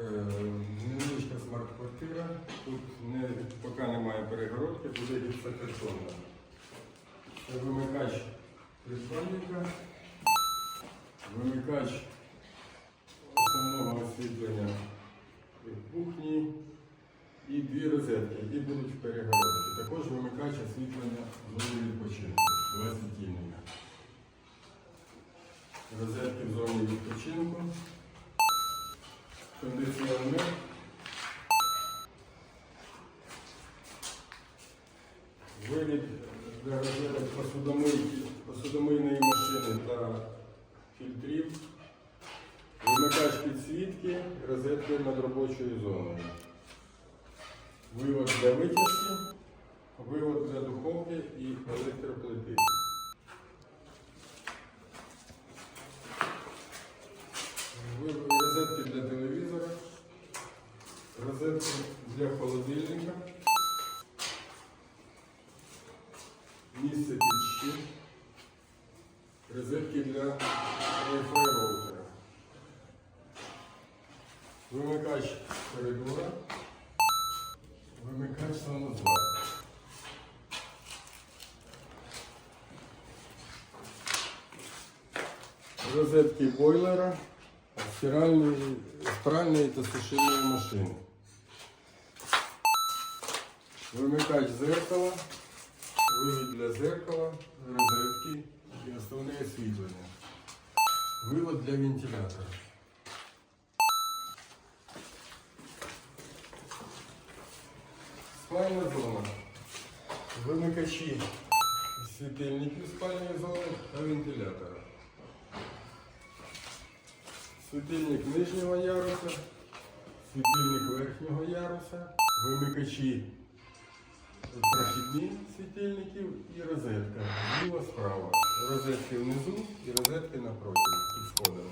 Е, Невеличка смарт-квартира. Тут не, поки немає перегородки, буде гіпсокартонна. Це вимикач придбальника, вимикач основного освітлення в кухні і дві розетки, які будуть в перегородці. Також вимикач освітлення в зоні відпочинку. Два світильника. Розетки в зоні відпочинку. Кондиціонер. Вивід для посудомийки, посудомийної машини та фільтрів. Вимикач підсвітки, розетки над робочою зоною. Вивод для витяжки, вивод для духовки і електроплити. Розетки для розетки для холодильника, місце під щит, розетки для Wi-Fi роутера, вимикач коридора, вимикач санузла. Розетки бойлера, стиральної, пральної та сушильної машини. Вимикач зеркала, вивід для зеркала, розетки і основне освітлення. Вивод для вентилятора. Спальна зона. Вимикачі світильників спальної зони та вентилятора. Світильник нижнього яруса, світильник верхнього яруса, вимикачі прохідні світильників і розетка. Зліва справа. Розетки внизу і розетки напроти під сходами.